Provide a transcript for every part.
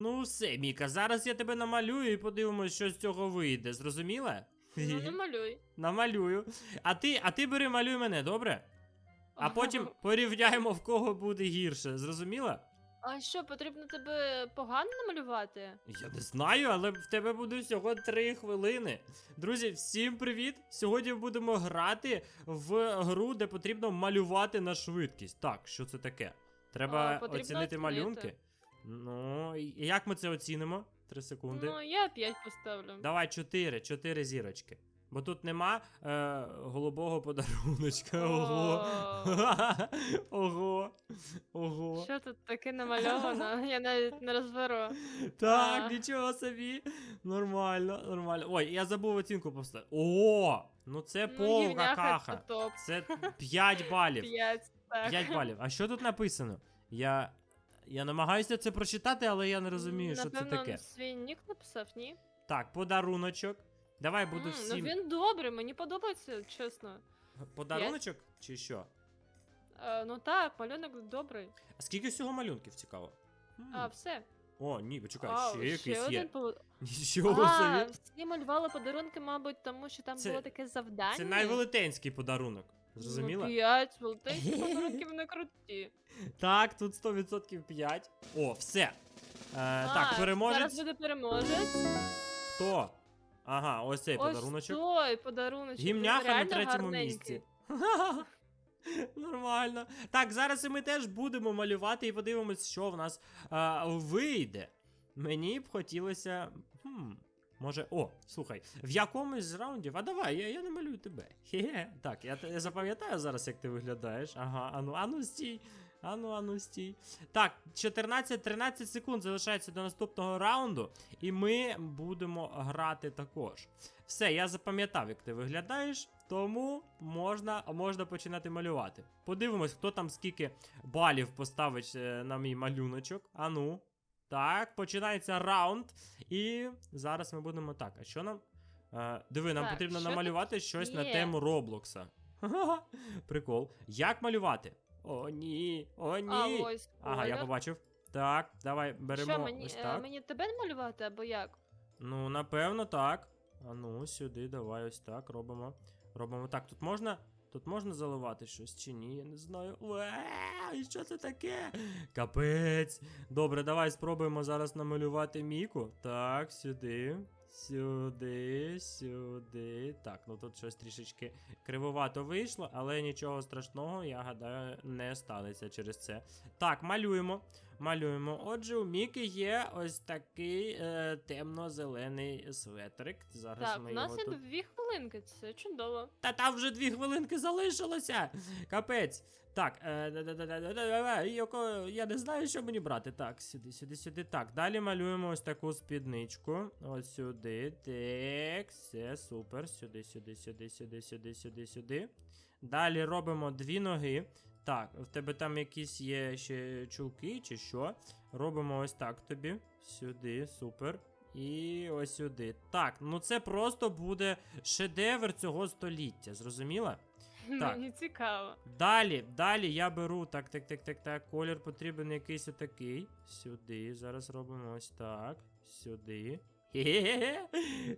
Ну все, Міка, зараз я тебе намалюю і подивимось, що з цього вийде. Зрозуміла? Ну, не малюй. Намалюю. А ти, а ти бери малюй мене, добре? А потім порівняємо, в кого буде гірше. Зрозуміла? А що, потрібно тебе погано намалювати? Я не знаю, але в тебе буде всього 3 хвилини. Друзі, всім привіт! Сьогодні будемо грати в гру, де потрібно малювати на швидкість. Так, що це таке? Треба А, оцінити. малюнки. Ну, і як ми це оцінимо? 3 секунди. Ну, я 5 поставлю. Давай 4, 4 зірочки. Бо тут нема е, голубого подаруночка. Ого. Ого. Ого. Що тут таке намальовано? Я навіть не розберу. Так, А. нічого собі. Нормально, нормально. Ой, я забув оцінку поставити. О! Ну це Ну, повна каха. це. Це 5 балів. 5, так. 5 балів. А що тут написано? Я. Я намагаюся це прочитати, але я не розумію, що це Напевно, таке. свій нік написав, ні? Так, подаруночок. Давай буду М, всім. Ну він добрий, мені подобається, чесно. Подаруночок чи що? Е, ну так, малюнок добрий. А скільки всього малюнків цікаво? М. А, все. О, ні, почекай, А, ще якийсь є. один Нічого А, собі. всі малювали подарунки, мабуть, тому що там Це- було таке завдання. Це найвелетенський подарунок. Зрозуміла? Ну, 5 велетенських подарунків не круті. Так, тут 100% 5. О, все. Е, так, А, переможець. Зараз буде переможець. Хто? Ага, ось цей Ось подаруночок. той подаруночок. Гімняха на третьому гарненький. місці. Нормально. Так, зараз і ми теж будемо малювати і подивимось, що в нас а, вийде. Мені б хотілося. Хм, може. О, слухай, в якомусь з раундів. А давай, я, я намалюю тебе. Хе-хе. Так, я, я запам'ятаю зараз, як ти виглядаєш. Ага, ану, ану стій. Ану, ану стій. Так, 14-13 секунд залишається до наступного раунду, і ми будемо грати також. Все, я запам'ятав, як ти виглядаєш, тому можна, можна починати малювати. Подивимось, хто там скільки балів поставить е, на мій малюночок. Ану. Так, починається раунд. І зараз ми будемо так. А що нам? Е, диви, нам Так, потрібно що намалювати щось на тему Роблокса. Прикол. Як малювати? О, ні. О, ні. А, ось. ага, я побачив. Так, давай беремо Що, мені, ось е, мені тебе малювати або як? Ну, напевно, так. А ну, сюди, давай ось так робимо. Робимо так. Тут можна. Тут можна заливати щось чи ні, я не знаю. Уе, що це таке? Капець. Добре, давай спробуємо зараз намалювати Міку. Так, сюди. Сюди, сюди. Так, ну тут щось трішечки кривовато вийшло, але нічого страшного, я гадаю, не станеться через це. Так, малюємо. Малюємо. Отже, у Міки є ось такий е, темно-зелений светрик. Зараз Так, ми у нас його є тут... дві хвилинки, це чудово. Та там вже дві хвилинки залишилося. Капець. Так, е, да-да-да-да-да-да, я не знаю, що мені брати. Так, сюди, сюди, сюди. Так, далі малюємо ось таку спідничку. Ось сюди. Так, все, супер. Сюди, сюди, сюди, сюди, сюди, сюди, сюди. Далі робимо дві ноги. Так, в тебе там якісь є ще чулки чи що. Робимо ось так тобі. Сюди, супер. І ось сюди. Так, ну це просто буде шедевр цього століття, зрозуміла? Так. Мені цікаво. Далі, далі я беру. Так, так, так, так, так. Колір потрібен якийсь отакий. Сюди. Зараз робимо ось так. Сюди. Хе-хе-хе.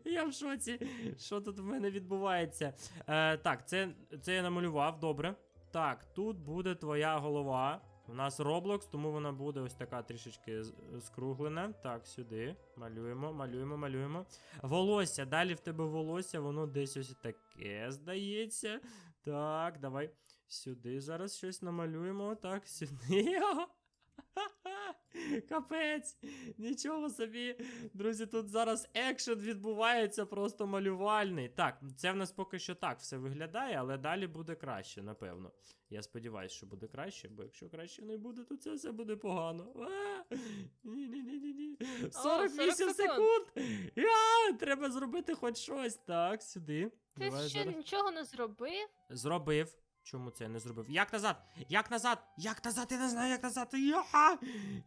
Я в шоці. Що тут в мене відбувається? Е, так, це, це я намалював, добре. Так, тут буде твоя голова. У нас Roblox, тому вона буде ось така трішечки скруглена. Так, сюди. Малюємо, малюємо, малюємо. Волосся. Далі в тебе волосся, воно десь ось таке, здається. Так, давай сюди зараз щось намалюємо. Так, сюди. Капець, нічого собі. Друзі, тут зараз екшен відбувається, просто малювальний. Так, це в нас поки що так все виглядає, але далі буде краще, напевно. Я сподіваюся, що буде краще, бо якщо краще не буде, то це все буде погано. Ні-ні-ні-ні. 48 40 секунд. Я, треба зробити хоч щось. Так, сюди. Ти ще нічого не зробив? Зробив. Чому це я не зробив? Як назад? Як назад? Як назад? Я не знаю, як назад. Я,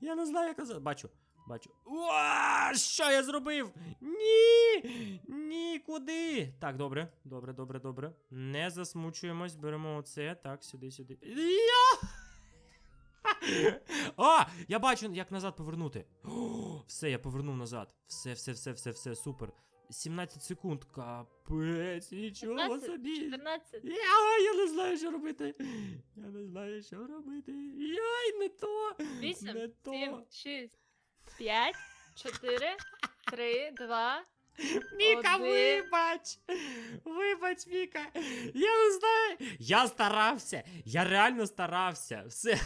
я не знаю, як назад. Бачу. Бачу. Уа! Що я зробив? Ні! Ні, куди? Так, добре, добре, добре, добре. Не засмучуємось, беремо оце. Так, сюди, сюди. Я! О, я бачу, як назад повернути. О, все, я повернув назад. Все, все, все, все, все, супер. 17 секунд. Капець, нічого 15, собі. 14. Я, я не знаю, що робити. Я не знаю, що робити. Яй, не то. 8, не то. 7, 6, 5, 4, 3, 2. Міка, Один. вибач! Вибач, Міка! Я не знаю. Я старався. Я реально старався. Все.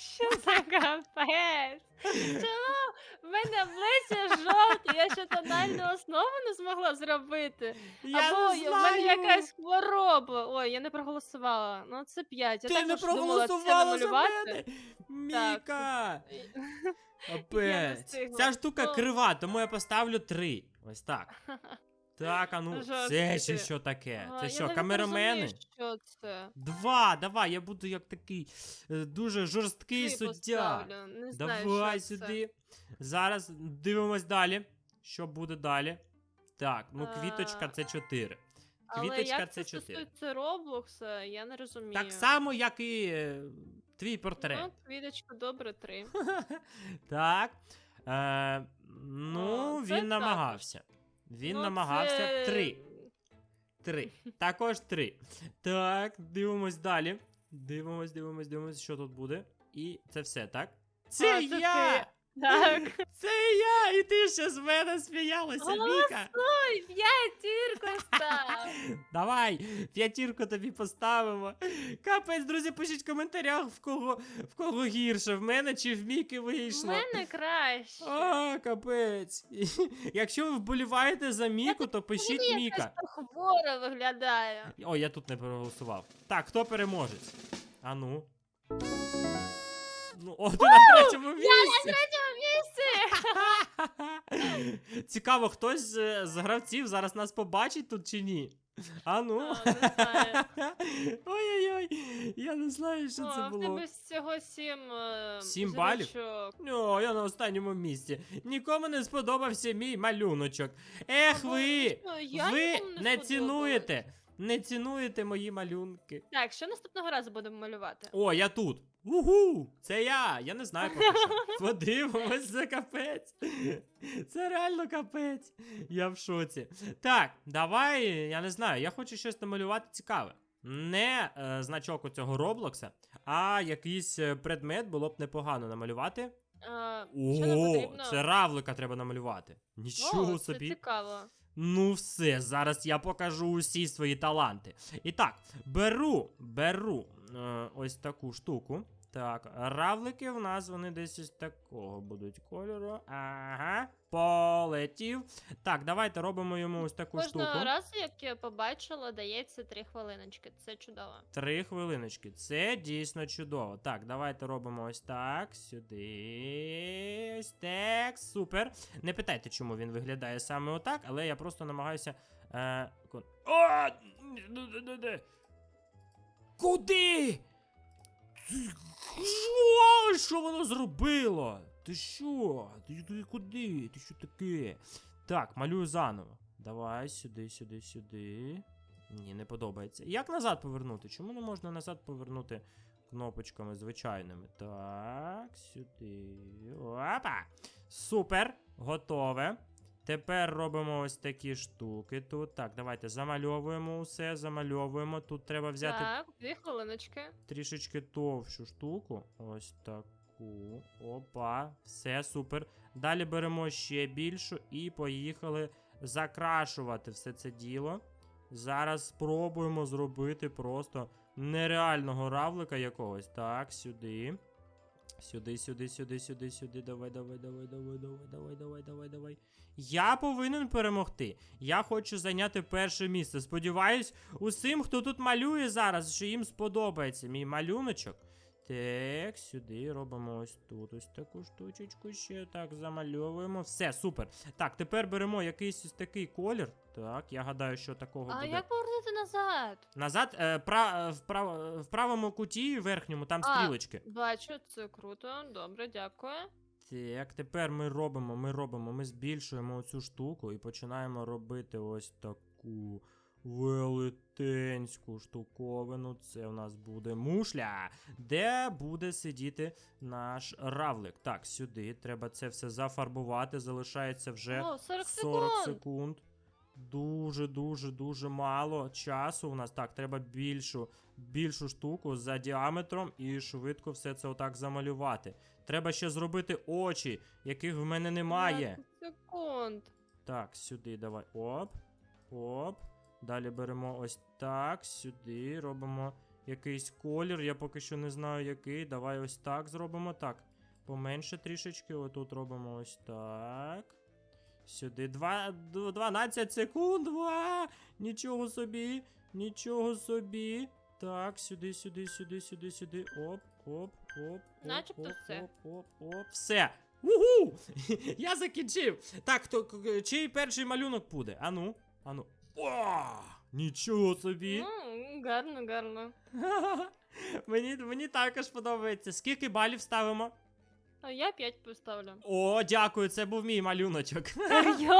Що за капець? Чому? В мене обличчя жовте, я ще тональну основу не змогла зробити. Я Або не я- в мене знаю. якась хвороба. Ой, я не проголосувала. Ну це 5. Я Ти не також думала це проголосувала за намалювати. мене. Міка. не встигла. Ця штука Ну. крива, тому я поставлю три. Ось так. Так, а ну, це ще ти. що таке? Це що, камерамени? Що це? Два, давай, я буду як такий е, дуже жорсткий Три суддя. поставлю, Не знаю, Давай що це. сюди. Зараз дивимось далі. Що буде далі? Так, ну квіточка це 4. Але Квіточка як це це 4. стосується Роблокса, я не розумію. Так само, як і е, твій портрет. Ну, квіточка, добре, три. так. Е, ну, це він також. намагався. Він Ну, намагався. це- Три. Три. Також три. Так, дивимось далі. Дивимось, дивимось, дивимось, що тут буде. І це все, так? Це А, це я! ти. Так. Це я! І ти ще з мене сміялася, Віка! Ой, п'ятірку став. Давай, п'ятірку тобі поставимо. Капець, друзі, пишіть в коментарях, в кого, в кого гірше, в мене чи в Міки В вийшло. мене краще. А, капець. Якщо ви вболіваєте за Міку, то пишіть Мені Міка. якось хворо виглядає. О, я тут не проголосував. Так, хто переможець? А ну. Ну, о, ти на третьому місці. третьому місці. Цікаво, хтось з, з гравців зараз нас побачить тут чи ні? А ну. Ой-ой-ой, я не знаю, що це О, в було. тебе всього сім, е, Сім балів? зірочок. О, я на останньому місці. Нікому не сподобався мій малюночок. Ех ви! ну, я Ви нікому не сподобалась. цінуєте, не цінуєте мої малюнки. Так, що наступного разу будемо малювати? О, я тут. Угу! Це я! Я не знаю поки що. Подивимось, це капець. Це реально капець. Я в шоці. Так, давай, я не знаю, я хочу щось намалювати цікаве. Не е, значок у цього Роблокса, а якийсь е, предмет було б непогано намалювати. А, що нам О, потрібно? це равлика треба намалювати. Нічого О, це собі. цікаво. Ну все, зараз я покажу усі свої таланти. І так, беру, беру е, ось таку штуку. Так, равлики в нас вони десь ось такого будуть кольору. Ага, полетів. Так, давайте робимо йому ось таку Кожного штуку. разу, як я побачила, дається три хвилиночки. Це чудово. Три хвилиночки. Це дійсно чудово. Так, давайте робимо ось так. Сюди. Ось так. Супер. Не питайте, чому він виглядає саме отак, але я просто намагаюся. Е, О! Ну, де- де? Куди? Що? Що воно зробило? Ти що? Ти, ти куди? Ти що таке? Так, малюю заново. Давай, сюди, сюди, сюди. Ні, не подобається. Як назад повернути? Чому не можна назад повернути кнопочками звичайними? Так, сюди. Опа! Супер! Готове. Тепер робимо ось такі штуки тут. Так, давайте замальовуємо усе, замальовуємо. Тут треба взяти Так, дві хвилиночки. трішечки товщу штуку. Ось таку. Опа, все супер. Далі беремо ще більшу і поїхали закрашувати все це діло. Зараз спробуємо зробити просто нереального равлика якогось. Так, сюди. Сюди, сюди, сюди, сюди, сюди. Давай, давай, давай, давай, давай, давай, давай, давай, давай. Я повинен перемогти. Я хочу зайняти перше місце. Сподіваюсь, усім, хто тут малює зараз, що їм сподобається мій малюночок. Так, сюди робимо ось тут ось таку штучечку ще. Так, замальовуємо. Все, супер. Так, тепер беремо якийсь ось такий колір. Так, я гадаю, що такого А буде. як повернути назад? Назад, е, пра, е, в, прав, в правому куті верхньому, там А. стрілочки. Бачу, це круто. Добре, дякую. Так, тепер ми робимо, ми робимо, ми збільшуємо оцю штуку і починаємо робити ось таку велетенську штуковину. Це в нас буде мушля, де буде сидіти наш равлик. Так, сюди. Треба це все зафарбувати. Залишається вже О, 40 40 секунд. секунд. Дуже, дуже, дуже мало часу у нас. Так, треба більшу, більшу штуку за діаметром і швидко все це отак замалювати. Треба ще зробити очі, яких в мене немає. 20 секунд. Так, сюди давай. Оп. Оп. Далі беремо ось так. Сюди. Робимо якийсь колір. Я поки що не знаю який. Давай ось так зробимо. Так. Поменше трішечки. Отут робимо ось так. Сюди. Два, 12 секунд. Ва! Нічого собі. Нічого собі. Так, сюди, сюди, сюди, сюди, сюди. Оп, оп, оп. оп, Начебто оп, все. Оп, оп, оп. Все. Угу! Я закінчив. Так, то чий перший малюнок буде? Ану, ану. О! Нічого собі. Ну, гарно, гарно. мені, мені також подобається. Скільки балів ставимо? А я 5 поставлю. О, дякую, це був мій малюночок. Серйозно?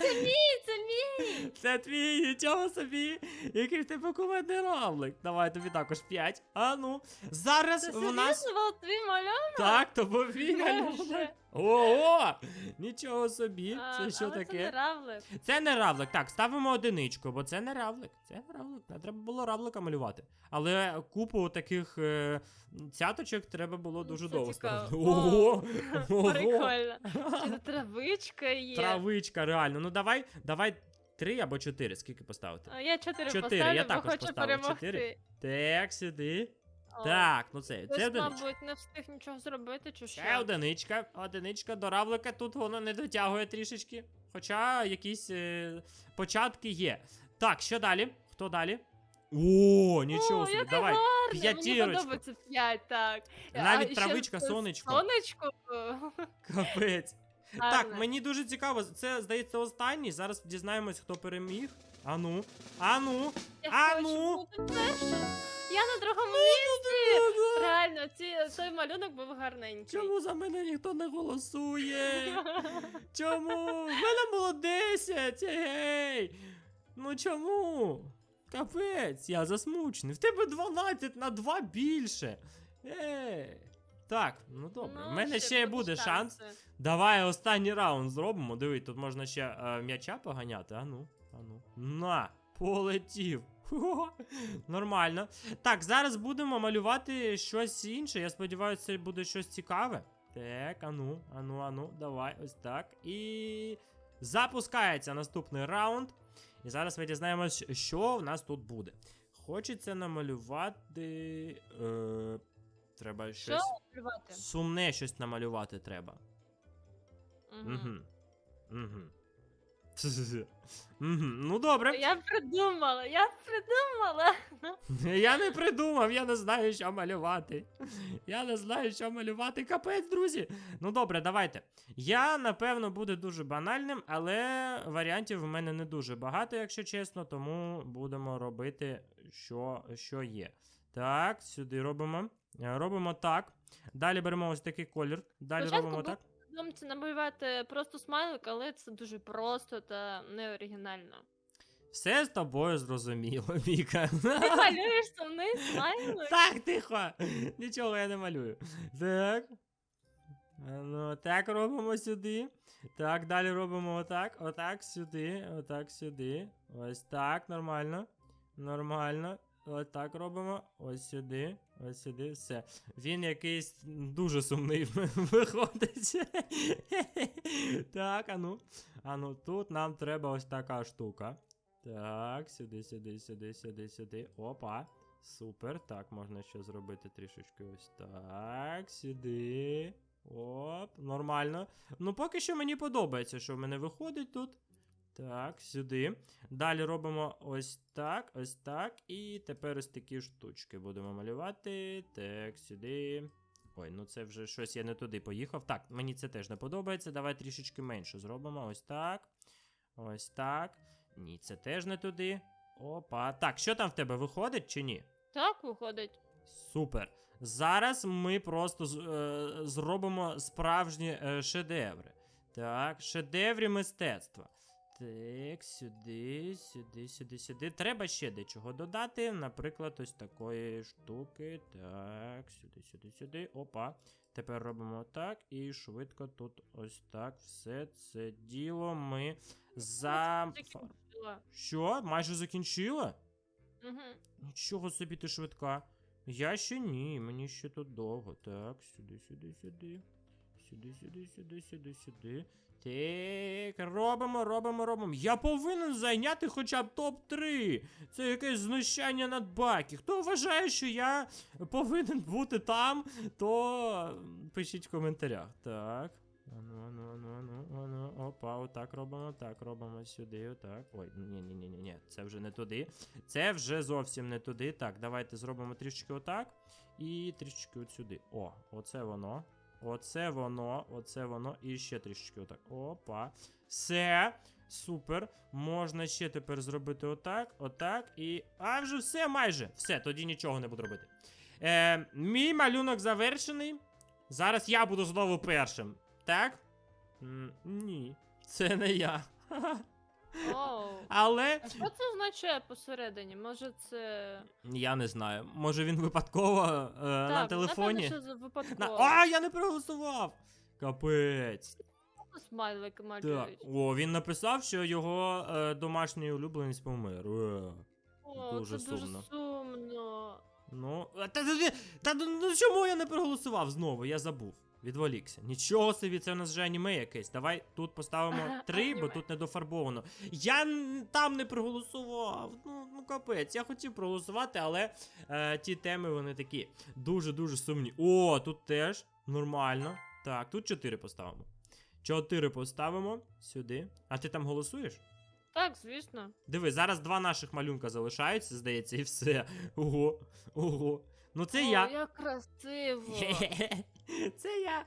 Це мій, це мій. Це твій, нічого собі. Який в тебе кумедний равлик. Давай тобі також 5. Ану. Зараз Це в нас. серйозно твій малюнок? Так, то був мій малюнок. Ого! Нічого собі. А, Це що але таке? Це не равлик. Це не равлик. Так, ставимо одиничку, бо це не равлик. Це не равлик. Не треба було равлика малювати. Але купу таких е, цяточок треба було дуже Це довго цікаво. ставити. Ого! Ого! Прикольно. Травичка є? Травичка, реально. Ну давай, давай три або чотири. Скільки поставити? А я 4 Чотири, поставлю, я бо також хочу поставив перемогти. чотири. Так, сюди. Так, ну це, Хтось, це одиничка. мабуть, не встиг нічого зробити, чи що? Ще одиничка. Одиничка до равлика тут воно не дотягує трішечки. Хоча якісь е, початки є. Так, що далі? Хто далі? О, нічого О, собі, яке давай. гарне. Мені подобається 5, так. Навіть ще травичка, це сонечко. Сонечко. Капець. Гарне. Так, мені дуже цікаво. Це, здається, останній. Зараз дізнаємось, хто переміг. Ану. Ану. Я А хочу бути перша. Я на другому місці. Реально, ці, той малюнок був гарненький. Чому за мене ніхто не голосує? Чому? В мене було 10, гей! Ну чому? Капець, я засмучений. В тебе 12 на 2 більше. Ей. Так, ну добре. В мене ще будуть буде шанс. шанси. Давай останній раунд зробимо. Диви, тут можна ще е, м'яча поганяти. Ану, ану. На, полетів. Нормально. Так, зараз будемо малювати щось інше. Я сподіваюся, це буде щось цікаве. Так, ану, ану, ану, давай, ось так. І запускається наступний раунд. І зараз ми дізнаємось, що в нас тут буде. Хочеться намалювати. Е, треба Що щось. малювати? Сумне щось намалювати треба. Угу. Угу. Ну добре. Я придумала, я придумала. Я не придумав, я не знаю, що малювати. Я не знаю, що малювати. Капець, друзі. Ну добре, давайте. Я, напевно, буду дуже банальним, але варіантів в мене не дуже багато, якщо чесно, тому будемо робити, що, що є. Так, сюди робимо. Е, Робимо так. Далі беремо ось такий колір. Далі Спочатку робимо так. Думаю, це намалювати просто смайлик, але це дуже просто та неоригінально. Все з тобою зрозуміло, Віка. Ти малюєш сумний смайлик? Так, тихо. Нічого я не малюю. Так. Ну, так робимо сюди. Так, далі робимо отак, отак сюди, отак сюди. Ось так, нормально. Нормально. Отак робимо. Ось сюди, ось сюди, все. Він якийсь дуже сумний виходить. так, ану. Ану, тут нам треба ось така штука. Так, сюди, сюди, сюди, сюди, сюди. Опа. Супер. Так, можна ще зробити трішечки ось так. Сюди. Оп, нормально. Ну, поки що мені подобається, що в мене виходить тут. Так, сюди. Далі робимо ось так, ось так. І тепер ось такі штучки будемо малювати. Так, сюди. Ой, ну це вже щось я не туди поїхав. Так, мені це теж не подобається. Давай трішечки менше зробимо. Ось так. Ось так. Ні, це теж не туди. Опа. Так, що там в тебе виходить чи ні? Так виходить. Супер. Зараз ми просто е, зробимо справжні е, шедеври. Так, шедеврі мистецтва. Так, сюди, сюди, сюди, сюди. Треба ще дечого додати. Наприклад, ось такої штуки. Так, сюди, сюди, сюди. Опа. Тепер робимо так і швидко тут ось так. Все це діло ми за. Закінчила. Що? Майже закінчила? Мгм. Нічого собі ти швидка. Я ще ні, мені ще тут довго. Так, сюди, сюди, сюди. Сюди, сюди, сюди, сюди, сюди. Так, робимо, робимо, робимо. Я повинен зайняти хоча б топ-3. Це якесь знущання над баки. Хто вважає, що я повинен бути там, то пишіть в коментарях. Так. Ану, ану, ану, ану, ану. Опа, отак робимо, так робимо сюди, отак. Ой, ні, ні, ні, ні, ні, це вже не туди. Це вже зовсім не туди. Так, давайте зробимо трішечки отак. І трішечки от сюди. О, оце воно. Оце воно, оце воно. І ще трішечки отак. Опа. Все. Супер. Можна ще тепер зробити отак, отак. І. А вже все майже. Все, тоді нічого не буду робити. Е, мій малюнок завершений. Зараз я буду знову першим. Так? М, ні, це не я. Ха-ха. Але А що це означає посередині? Може це. я не знаю. Може він випадково е, на телефоні. напевно, що за На... А, я не проголосував! Капець. Смайлик Так. О, він написав, що його е, домашній улюбленець помер. Е. О, дуже це дуже сумно. сумно. Ну, та, та, та, та ну чому я не проголосував знову? Я забув. Відволікся. Нічого собі, це у нас вже аніме якесь. Давай тут поставимо Ага, три, бо тут не дофарбовано. Я там не проголосував. Ну, ну капець, я хотів проголосувати, але е, ті теми вони такі дуже-дуже сумні. О, тут теж нормально. Так, тут чотири поставимо. Чотири поставимо сюди. А ти там голосуєш? Так, звісно. Диви, зараз два наших малюнка залишаються, здається, і все. Ого, ого. Ну це О, я. як красиво. Це я.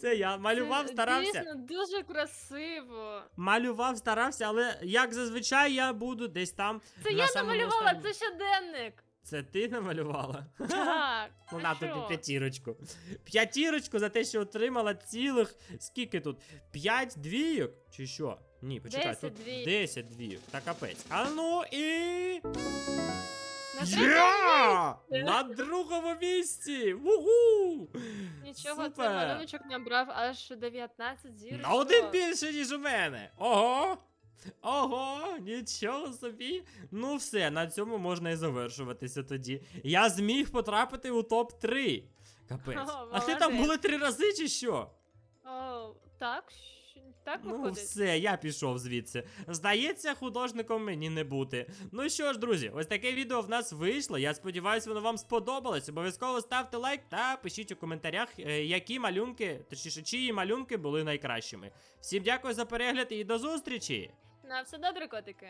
Це я. Малював, Це старався. Дійсно, дуже красиво. Малював, старався, але як зазвичай я буду десь там. Це на я самому намалювала, останньому. це щоденник. Це ти намалювала? Так. Ну а на що? тобі п'ятірочку. П'ятірочку за те, що отримала цілих. Скільки тут? П'ять двійок? Чи що? Ні, почекай, Десять тут двійок. 10 двійок. Та капець. А ну і. Я! На другому місці! Вугу! Нічого, Супер! цей малюночок набрав аж 19 зірочок. На один більше, ніж у мене. Ого! Ого, нічого собі. Ну все, на цьому можна і завершуватися тоді. Я зміг потрапити у топ-3. Капець. О, а ти там молодець. були три рази чи що? О, так, щ- виходить? Ну, все, я пішов звідси. Здається, художником мені не бути. Ну що ж, друзі, ось таке відео в нас вийшло. Я сподіваюся, воно вам сподобалось. Обов'язково ставте лайк та пишіть у коментарях, е, які малюнки, точніше, чиї малюнки були найкращими. Всім дякую за перегляд і до зустрічі! На все добре, котики.